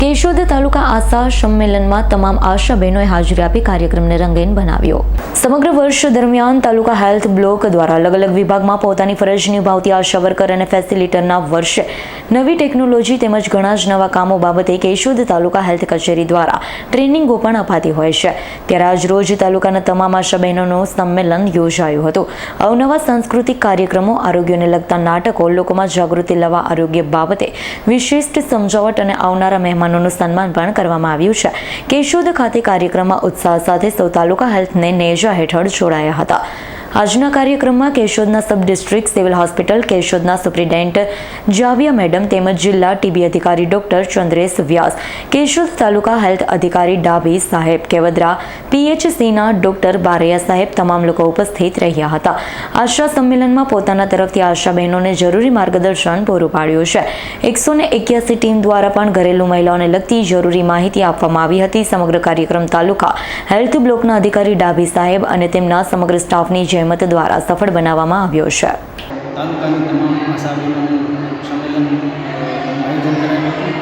કેશોદ તાલુકા આશા સંમેલનમાં તમામ આશા બહેનોએ હાજરી આપી કાર્યક્રમને રંગીન બનાવ્યો. સમગ્ર વર્ષ દરમિયાન તાલુકા હેલ્થ બ્લોક દ્વારા અલગ અલગ વિભાગમાં પોતાની ફરજ નિભાવતી આશા વર્કર અને ફેસિલિટરના વર્ષે નવી ટેકનોલોજી તેમજ ઘણા જ નવા કામો બાબતે કેશોદ તાલુકા હેલ્થ કચેરી દ્વારા ટ્રેનિંગો પણ અપાતી હોય છે. ત્યારે આજ રોજ તાલુકાના તમામ આશા બહેનોનું સંમેલન યોજાયું હતું. અવનવા સાંસ્કૃતિક કાર્યક્રમો આરોગ્યને લગતા નાટકો, લોકોમાં જાગૃતિ લાવવા આરોગ્ય બાબતે વિશિષ્ટ સમજાવટ અને આવનારા મહેમાનોનું સન્માન પણ કરવામાં આવ્યું છે. કેશોદ ખાતે કાર્યક્રમમાં ઉત્સાહ સાથે સૌ તાલુકા હેલ્થને નેજા હેઠળ જોડાયા હતા. આજના કાર્યક્રમમાં કેશોદના સબ ડિસ્ટ્રિક્ટ સિવિલ હોસ્પિટલ કેશોદના સુપ્રિન્ટેન્ટ જાવિયા મેડમ તેમજ જિલ્લા ટીબી અધિકારી ડોક્ટર ચંદ્રેશ વ્યાસ, કેશોદ તાલુકા હેલ્થ અધિકારી ડાભી સાહેબ કેવદરા, પીએચસીના ડોક્ટર બારૈયા સાહેબ તમામ લોકો ઉપસ્થિત રહ્યા હતા. આશા સંમેલનમાં પોતાના તરફથી આશા બહેનોને જરૂરી માર્ગદર્શન પૂરું પાડ્યું છે. એકસો એક્યાસી ટીમ દ્વારા પણ ઘરેલું મહિલાઓને લગતી જરૂરી માહિતી આપવામાં આવી હતી. સમગ્ર કાર્યક્રમ તાલુકા હેલ્થ બ્લોકના અધિકારી ડાભી સાહેબ અને તેમના સમગ્ર સ્ટાફની જહેમત દ્વારા સફળ બનાવવામાં આવ્યો છે. તાલુકાની તમામ સંમેલન આયોજન કરાયું હતું,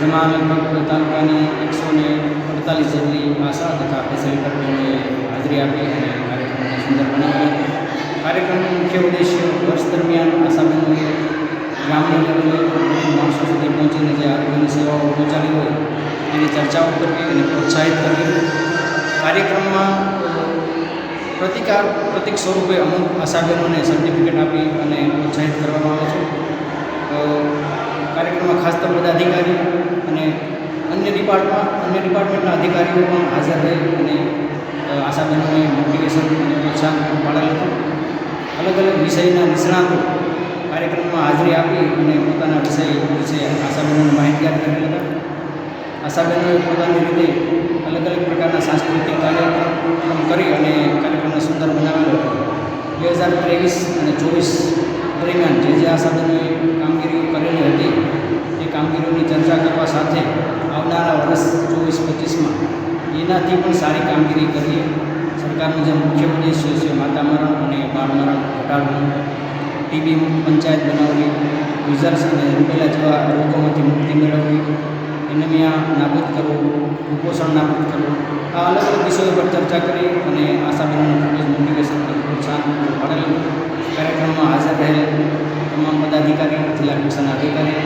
જેમાં લગભગ તાલુકાની એકસો ને અડતાલીસ જેટલી આશા તથા ફેસિલિટરોએ હાજરી આપી અને કાર્યક્રમને સુંદર બનાવ્યો કાર્યક્રમનો મુખ્ય ઉદ્દેશ્ય વર્ષ દરમિયાન આશાબેનોએ ગ્રામ્ય લેવલે માણસો સુધી પહોંચીને જે આરોગ્યની સેવાઓ પહોંચાડી હોય, એની ચર્ચાઓ કરવી અને પ્રોત્સાહિત કરવી. કાર્યક્રમમાં પ્રતિકાર પ્રતિક સ્વરૂપે અમુક આશાબેનોને સર્ટિફિકેટ આપી અને પ્રોત્સાહિત કરવામાં આવે છે. કાર્યક્રમમાં ખાસ તો બધા અધિકારી અને અન્ય ડિપાર્ટમેન્ટ અન્ય ડિપાર્ટમેન્ટના અધિકારીઓ પણ હાજર રહી અને આશાબેનોને મોટિવેશન અને પ્રોત્સાહન પૂરું પાડેલ હતું અલગ અલગ વિષયના નિષ્ણાતો કાર્યક્રમમાં હાજરી આપી અને પોતાના વિષય વિશે આશાબેનોને માહિતગાર કરેલ હતા. આશાબેનોએ પોતાની રીતે અલગ અલગ પ્રકારના સાંસ્કૃતિક કાર્યક્રમ કરી અને કાર્યક્રમને સુંદર બનાવેલો હતો બે હજાર ત્રેવીસ અને ચોવીસ દરમિયાન જે જે આ સાધનોએ કામગીરીઓ કરેલી હતી એ કામગીરીઓની ચર્ચા કરવા સાથે આવનારા વર્ષ ચોવીસ પચીસમાં એનાથી પણ સારી કામગીરી કરીએ. સરકારનો જે મુખ્ય ઉદ્દેશ્ય છે માતા મરણ અને બાળ મરણ ઘટાડવું. ટીબી મુક્ત પંચાયત બનાવવી. વિઝર્સ અને રૂપેલા જેવા રોગોમાંથી મુક્તિ મેળવવી. એનેમિયા નાબૂદ કરવું. કુપોષણ નાબૂદ કરવું. આ અલગ અલગ વિષયો પર ચર્ચા કરી અને આશાબેનોને ખૂબ જ મોટિવેશન અને પ્રોત્સાહન પૂરું પાડેલું કાર્યક્રમમાં હાજર રહેલ પદાધિકારી જિલ્લા કક્ષાના અધિકારી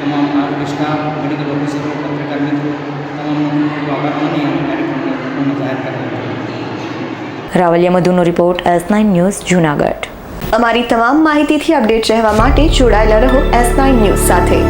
તમામ આરોગ્ય સ્ટાફ મેડિકલ ઓફિસરો પત્રકાર મિત્રો તમામનો ખૂબ ખૂબ આભાર માની અને કાર્યક્રમને જાહેર કરેલો Ravaliya મધુનો report S nine news Junagadh. અમારી તમામ માહિતીથી અપડેટ રહેવા માટે જોડાયેલા રહો એસ નાઇન ન્યૂઝ સાથે.